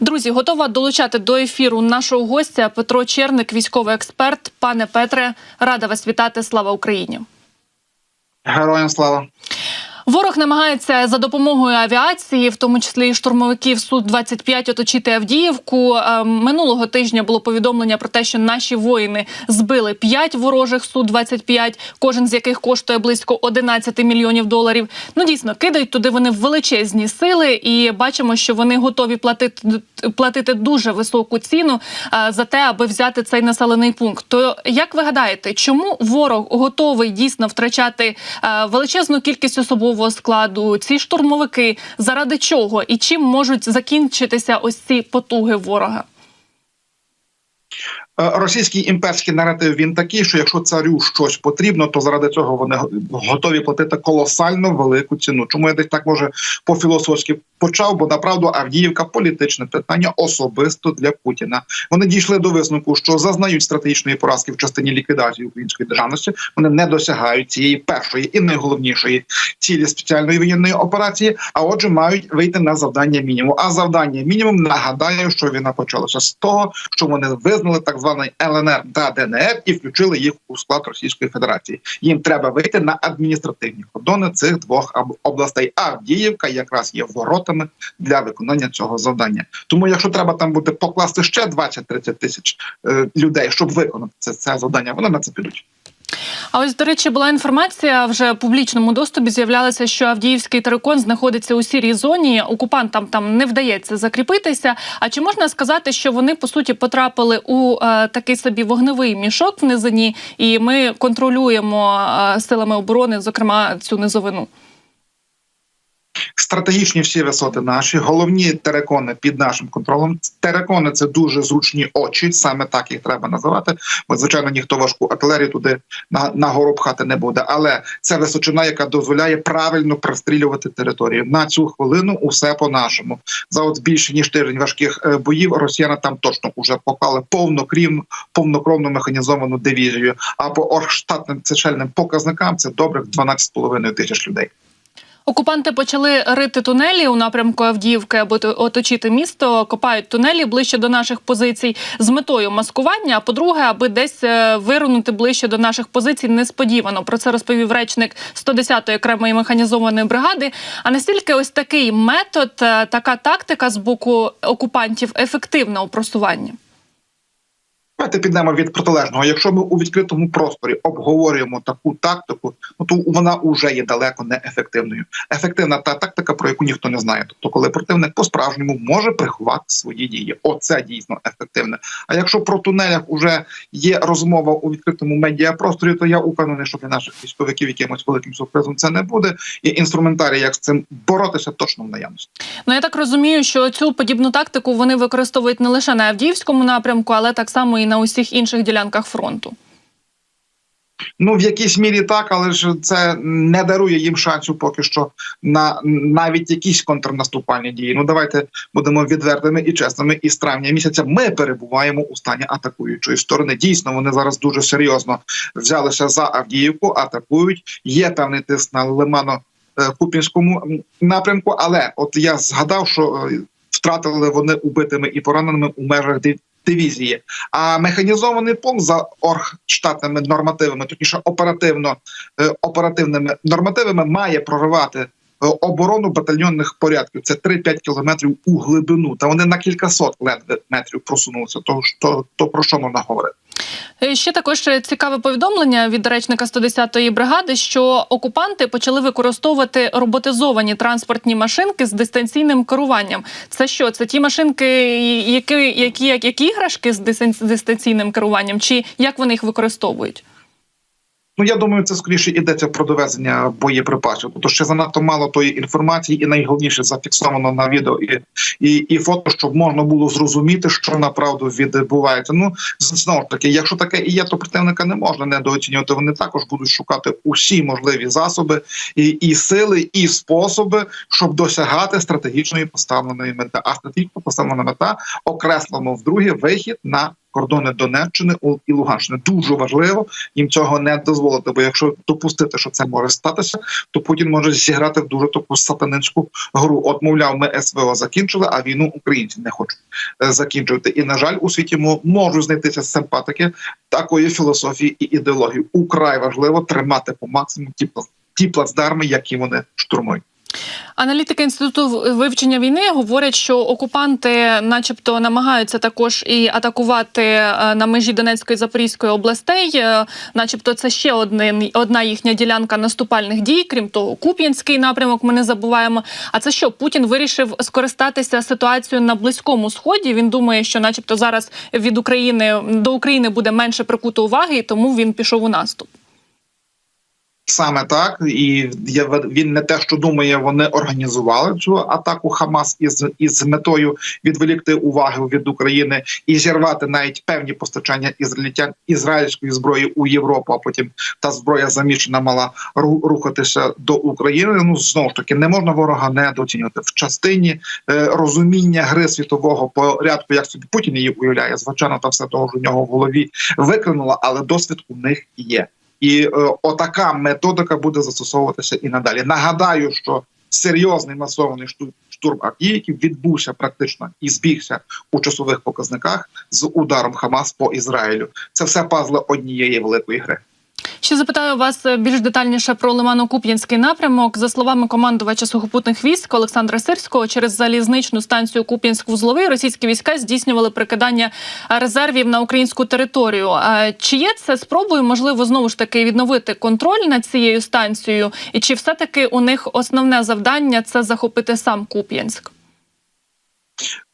Друзі, готова долучати до ефіру нашого гостя Петро Черник, військовий експерт. Пане Петре, рада вас вітати. Слава Україні. Героям слава. Ворог намагається за допомогою авіації, в тому числі і штурмовиків су 25 оточити Авдіївку. Е, Минулого тижня було повідомлення про те, що наші воїни збили 5 ворожих су 25 кожен з яких коштує близько 11 мільйонів доларів. Ну дійсно кидають туди вони величезні сили, і бачимо, що вони готові платити платити дуже високу ціну за те, аби взяти цей населений пункт. То як ви гадаєте, чому ворог готовий дійсно втрачати величезну кількість особового складу? Ці штурмовики заради чого і чим можуть закінчитися ось ці потуги ворога? Е, Російський імперський наратив він такий, що якщо царю щось потрібно, то заради цього вони готові платити колосально велику ціну. Чому я десь так може по-філософськи почав? Бо направду Авдіївка політичне питання особисто для Путіна. Вони дійшли до висновку, що зазнають стратегічної поразки в частині ліквідації української державності. Вони не досягають цієї першої і найголовнішої цілі спеціальної воєнної операції. А отже, мають вийти на завдання мінімум. А завдання мінімум нагадаю, що війна почалася з того, що вони визнали так званий ЛНР та ДНР і включили їх у склад Російської Федерації. Їм треба вийти на адміністративні кордони цих двох областей. Авдіївка якраз є воротами для виконання цього завдання. Тому, якщо треба там буде покласти ще 20-30 тисяч е, людей, щоб виконати це, це завдання, вони на це підуть. А ось, до речі, була інформація вже в публічному доступі. З'являлася, що Авдіївський терикон знаходиться у сірій зоні. Окупантам там не вдається закріпитися. А чи можна сказати, що вони по суті потрапили у е, такий собі вогневий мішок в низині, і ми контролюємо е, силами оборони, зокрема цю низовину? Стратегічні всі висоти наші, головні терекони під нашим контролем. Терекони це дуже зручні очі, саме так їх треба називати. Бо звичайно ніхто важку артилерію туди на, на гору пхати не буде. Але це височина, яка дозволяє правильно пристрілювати територію. На цю хвилину усе по-нашому. За от більше ніж тиждень важких е, боїв росіяни там точно вже поклали повнокрівну, повнокровну механізовану дивізію. А по оргштатним цечельним показникам це добрих 12,5 тисяч людей. Окупанти почали рити тунелі у напрямку Авдіївки, аби оточити місто. Копають тунелі ближче до наших позицій з метою маскування. А по-друге, аби десь е, вирунути ближче до наших позицій несподівано. Про це розповів речник 110-ї окремої механізованої бригади. А настільки ось такий метод, е, така тактика з боку окупантів ефективна у просуванні? Давайте підемо від протилежного. Якщо ми у відкритому просторі обговорюємо таку тактику, ну то вона вже є далеко не ефективною. Ефективна та тактика, про яку ніхто не знає. Тобто, коли противник по-справжньому може приховати свої дії. Оце дійсно ефективне. А якщо про тунелях вже є розмова у відкритому медіапросторі, то я упевнений, що для наших військовиків якимось великим сюрпризом це не буде. І інструментарій, як з цим боротися, точно в наявності. Ну я так розумію, що цю подібну тактику вони використовують не лише на Авдіївському напрямку, але так само і на усіх інших ділянках фронту. Ну, в якійсь мірі так, але ж це не дарує їм шансу поки що на навіть якісь контрнаступальні дії. Ну давайте будемо відвертими і чесними. І з травня місяця ми перебуваємо у стані атакуючої сторони. Дійсно, вони зараз дуже серйозно взялися за Авдіївку, атакують. Є певний тиск на Лимано Купінському напрямку. Але от я згадав, що е, втратили вони убитими і пораненими у межах дивізії. А механізований пункт за оргштатними нормативами, точніше оперативно е, оперативними нормативами, має проривати е, оборону батальйонних порядків. Це 3-5 кілометрів у глибину. Та вони на кількасот ледве метрів просунулися. То, то, то про що можна говорити? Е, Ще також е, цікаве повідомлення від речника 110-ї бригади, що окупанти почали використовувати роботизовані транспортні машинки з дистанційним керуванням. Це що? Це ті машинки, які, які як, як іграшки з дистан- з дистанційним керуванням, чи як вони їх використовують? Ну я думаю, це скоріше йдеться про довезення боєприпасів. Тобто ще занадто мало тої інформації, і найголовніше зафіксовано на відео і, і, і фото, щоб можна було зрозуміти, що направду відбувається. Ну знову ж таки, якщо таке і є, то противника не можна недооцінювати. Вони також будуть шукати усі можливі засоби і, і сили, і способи, щоб досягати стратегічної поставленої мети. А стратегічно поставлена мета окреслено вдруге вихід на кордони Донеччини і Луганщини. Дуже важливо їм цього не дозволити. Бо якщо допустити, що це може статися, то Путін може зіграти в дуже таку сатанинську гру. От, мовляв, ми СВО закінчили, а війну українці не хочуть е, закінчувати. І на жаль, у світі мо- можуть знайтися симпатики такої філософії і ідеології. Украй важливо тримати по максимуму ті плацдарми, які вони штурмують. Аналітики інституту вивчення війни говорять, що окупанти, начебто, намагаються також і атакувати е, на межі Донецької і Запорізької областей. Е, Начебто, це ще один одна їхня ділянка наступальних дій. Крім того, Куп'янський напрямок. Ми не забуваємо. А це що Путін вирішив скористатися ситуацією на близькому сході? Він думає, що, начебто, зараз від України до України буде менше прикуто уваги, і тому він пішов у наступ. Саме так, і він не те, що думає, вони організували цю атаку Хамас із із метою відволікти увагу від України і зірвати навіть певні постачання ізраїльтян ізраїльської зброї у Європу. А потім та зброя заміщена мала рухатися до України. Ну знову ж таки, не можна ворога недооцінювати в частині е, розуміння гри світового порядку, як собі Путін її уявляє. Звичайно, там все того ж у нього в голові викринуло, але досвід у них є. І е, отака методика буде застосовуватися і надалі. Нагадаю, що серйозний масований шту- штурм Авдіївки відбувся практично і збігся у часових показниках з ударом Хамас по Ізраїлю. Це все пазли однієї великої гри. Ще запитаю вас е, більш детальніше про Лимано-Куп'янський напрямок. За словами командувача сухопутних військ Олександра Сирського, через залізничну станцію Куп'янськ-Вузловий російські війська здійснювали прикидання резервів на українську територію. Чи є це спробою, можливо, знову ж таки відновити контроль над цією станцією? І чи все таки у них основне завдання це захопити сам Куп'янськ?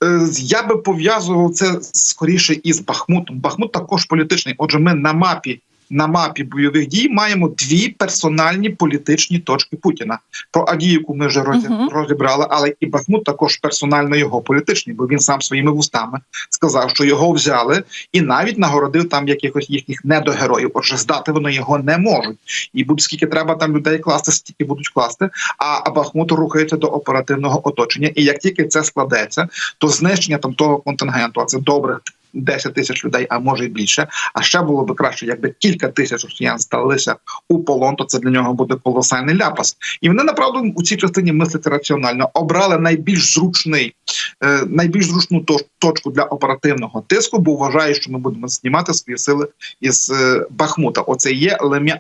Е, Я би пов'язував це скоріше із Бахмутом. Бахмут також політичний. Отже, ми на мапі. На мапі бойових дій маємо дві персональні політичні точки Путіна. Про Адіївку ми вже Мгм. розібрали, але і Бахмут також персонально його політичний, бо він сам своїми вустами сказав, що його взяли, і навіть нагородив там якихось їхніх недогероїв. Отже, здати вони його не можуть. І будь скільки треба там людей класти, стільки будуть класти. А Бахмут рухається до оперативного оточення. І як тільки це складеться, то знищення там того контингенту, а це добрих 10 тисяч людей, а може й більше. А ще було би краще, якби кілька тисяч росіян сталися у полон, то це для нього буде колосальний ляпас. І вони направду у цій частині мислять раціонально. Обрали найбільш зручний, е, найбільш зручну точ- точку для оперативного тиску, бо вважають, що ми будемо знімати свої сили із е, Бахмута. Оце є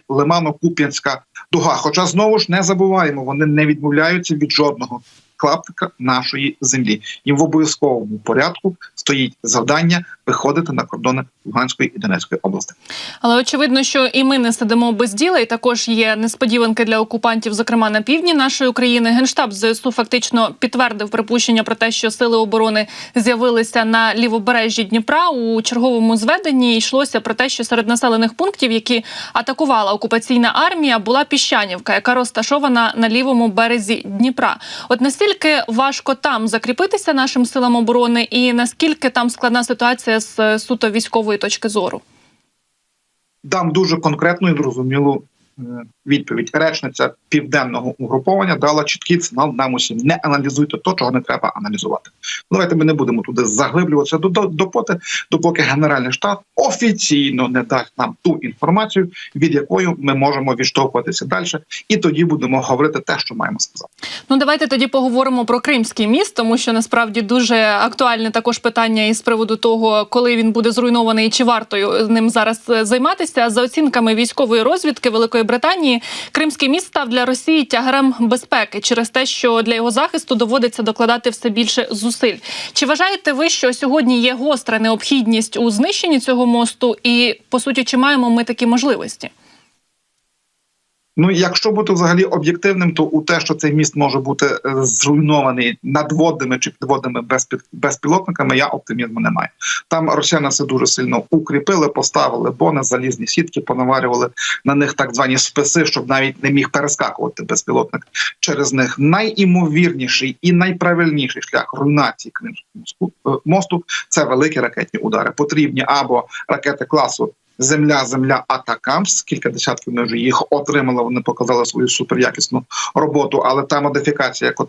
Лимано-Куп'янська дуга. Хоча знову ж не забуваємо, вони не відмовляються від жодного клаптика нашої землі. Їм в обов'язковому порядку стоїть завдання виходити на кордони Луганської і Донецької області. Але очевидно, що і ми не сидимо без діла, і також є несподіванки для окупантів, зокрема на півдні нашої країни. Генштаб ЗСУ фактично підтвердив припущення про те, що сили оборони з'явилися на лівобережжі Дніпра. У черговому зведенні йшлося про те, що серед населених пунктів, які атакувала окупаційна армія, була піщанівка, яка розташована на лівому березі Дніпра. От наскільки важко там закріпитися нашим силам оборони, і наскільки там складна ситуація з е, суто військової точки зору? Дам дуже конкретну і зрозумілу відповідь. Речниця південного угруповання дала чіткий сигнал нам усім. Не аналізуйте то, чого не треба аналізувати. Давайте ми не будемо туди заглиблюватися до, до, допоки, допоки Генеральний штаб офіційно не дасть нам ту інформацію, від якої ми можемо відштовхуватися далі, і тоді будемо говорити те, що маємо сказати. Ну, давайте тоді поговоримо про Кримський міст, тому що насправді дуже актуальне також питання із приводу того, коли він буде зруйнований і чи варто ним зараз е, займатися. За оцінками військової розвідки Великої Британії, Кримський міст став для Росії тягарем безпеки через те, що для його захисту доводиться докладати все більше зусиль. Чи вважаєте ви, що сьогодні є гостра необхідність у знищенні цього мосту, і по суті, чи маємо ми такі можливості? Ну, якщо бути взагалі об'єктивним, то у те, що цей міст може бути е, зруйнований надводними чи підводними безпі- безпілотниками, я оптимізму не маю. Там росіяни це дуже сильно укріпили, поставили бони, залізні сітки, понаварювали на них так звані списи, щоб навіть не міг перескакувати безпілотник через них. Найімовірніший і найправильніший шлях руйнації Кримського е, мосту це великі ракетні удари. Потрібні або ракети класу Земля, земля Атакамс. Кілька десятків ми вже їх отримали. Вони показали свою суперякісну роботу. Але та модифікація, яку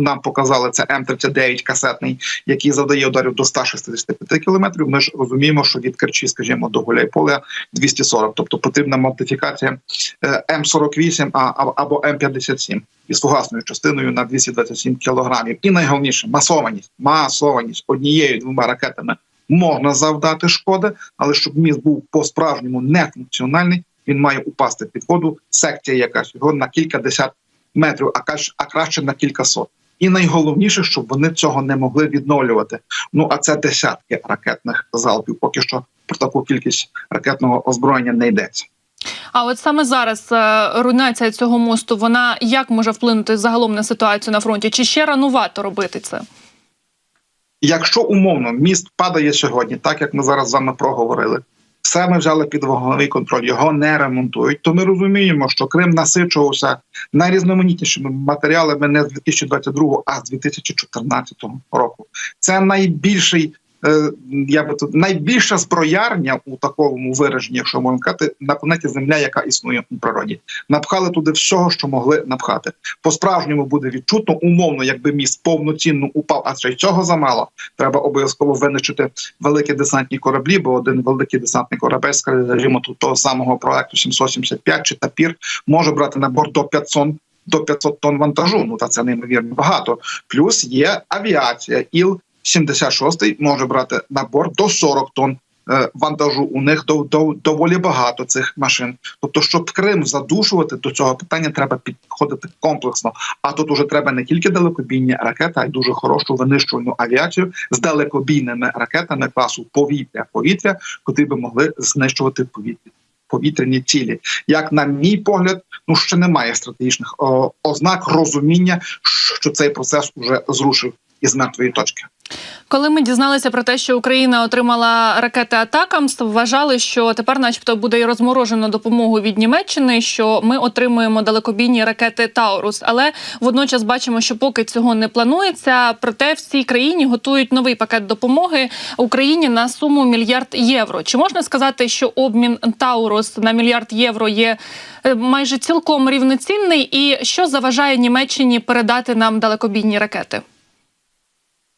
нам показали, це М39 касетний, який завдає ударів до 165 кілометрів. Ми ж розуміємо, що від Керчі, скажімо, до Гуляйполя 240. Тобто потрібна модифікація е, М48 а- а- або М57 із фугасною частиною на 227 кілограмів. І найголовніше масованість. Масованість однією двома ракетами можна завдати шкоди, але щоб міст був по-справжньому нефункціональний, він має упасти під воду. Секція якась його на кілька десят метрів, а краще на кілька сот. І найголовніше, щоб вони цього не могли відновлювати. Ну а це десятки ракетних залпів. Поки що про таку кількість ракетного озброєння не йдеться. А от саме зараз е, руйнація цього мосту, вона як може вплинути загалом на ситуацію на фронті? Чи ще ранувато робити це? Якщо умовно міст падає сьогодні, так як ми зараз з вами проговорили, все ми взяли під вогневий контроль, його не ремонтують. То ми розуміємо, що Крим насичувався найрізноманітнішими матеріалами не з 2022, а з 2014 року. Це найбільший. Е, Я би тут найбільша зброярня у такому вираженні, якщо можна сказати, на планеті Земля, яка існує у природі, напхали туди всього, що могли напхати. По справжньому буде відчутно, умовно, якби міст повноцінно упав, а ще й цього замало. Треба обов'язково винищити великі десантні кораблі, бо один великий десантний корабель, скажімо, тут того самого проекту 775 чи тапір може брати на борт до 500 до 500 тонн вантажу. Ну та це неймовірно багато. Плюс є авіація. Іл 76 може брати на борт до 40 тонн. е, Вантажу у них до, до, доволі багато цих машин. Тобто, щоб Крим задушувати до цього питання, треба підходити комплексно. А тут уже треба не тільки далекобійні ракети, а й дуже хорошу винищувальну авіацію з далекобійними ракетами класу повітря повітря, котрі би могли знищувати повітря. Повітряні цілі, як на мій погляд, ну ще немає стратегічних о, ознак розуміння, що цей процес уже зрушив із мертвої точки. Коли ми дізналися про те, що Україна отримала ракети Атакамс, вважали, що тепер, начебто, буде і розморожено допомогу від Німеччини, що ми отримуємо далекобійні ракети Таурус. Але водночас бачимо, що поки цього не планується, проте всій країні готують новий пакет допомоги Україні на суму мільярд євро. Чи можна сказати, що обмін Таурус на мільярд євро є е, майже цілком рівноцінний? І що заважає Німеччині передати нам далекобійні ракети?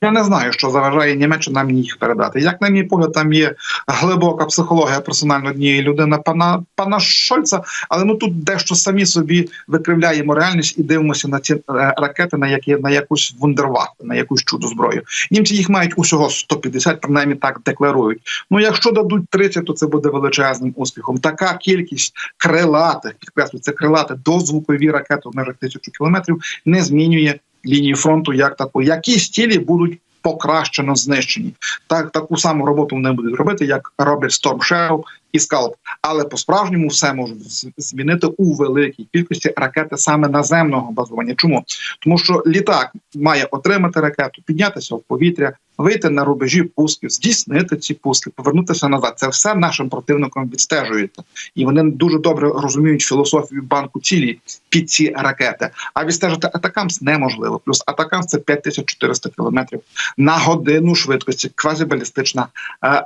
Я не знаю, що заважає Німеччина мені їх передати. Як на мій погляд, там є глибока психологія персонально однієї людини, пана пана Шольца. Але ну тут дещо самі собі викривляємо реальність і дивимося на ці е, ракети, на які на якусь вундервафту, на якусь чудо зброю. Німці їх мають усього 150, принаймні так декларують. Ну якщо дадуть 30, то це буде величезним успіхом. Така кількість крилатих, підкреслю, це крилати дозвукові ракети в межах тисячу кілометрів не змінює лінії фронту як таку. Які стілі будуть покращено знищені? Так таку саму роботу вони будуть робити, як роблять Storm Shadow і Scalp. Але по справжньому все можуть змінити у великій кількості ракети саме наземного базування. Чому тому, що літак має отримати ракету, піднятися в повітря, вийти на рубежі пусків, здійснити ці пуски, повернутися назад. Це все нашим противником відстежується, і вони дуже добре розуміють філософію банку цілі під ці ракети. А відстежити атакамс неможливо. Плюс атакамс це 5400 кілометрів на годину швидкості. Квазібалістична е,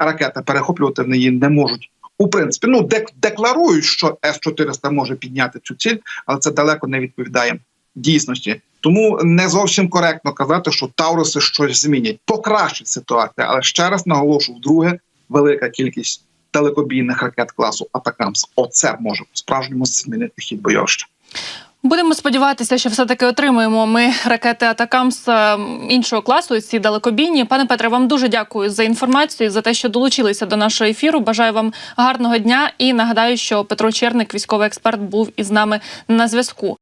ракета. Перехоплювати в неї не можуть. У принципі, ну дек- декларують, що С 400 може підняти цю ціль, але це далеко не відповідає дійсності. Тому не зовсім коректно казати, що Тауруси щось змінять, покращить ситуацію. Але ще раз наголошую, вдруге велика кількість далекобійних ракет класу Атакамс. Оце може по справжньому змінити хід бойовища. Будемо сподіватися, що все таки отримуємо ми ракети Атакамс е, іншого класу. Ці далекобійні. Пане Петре, вам дуже дякую за інформацію за те, що долучилися до нашого ефіру. Бажаю вам гарного дня і нагадаю, що Петро Черник, військовий експерт, був із нами на зв'язку.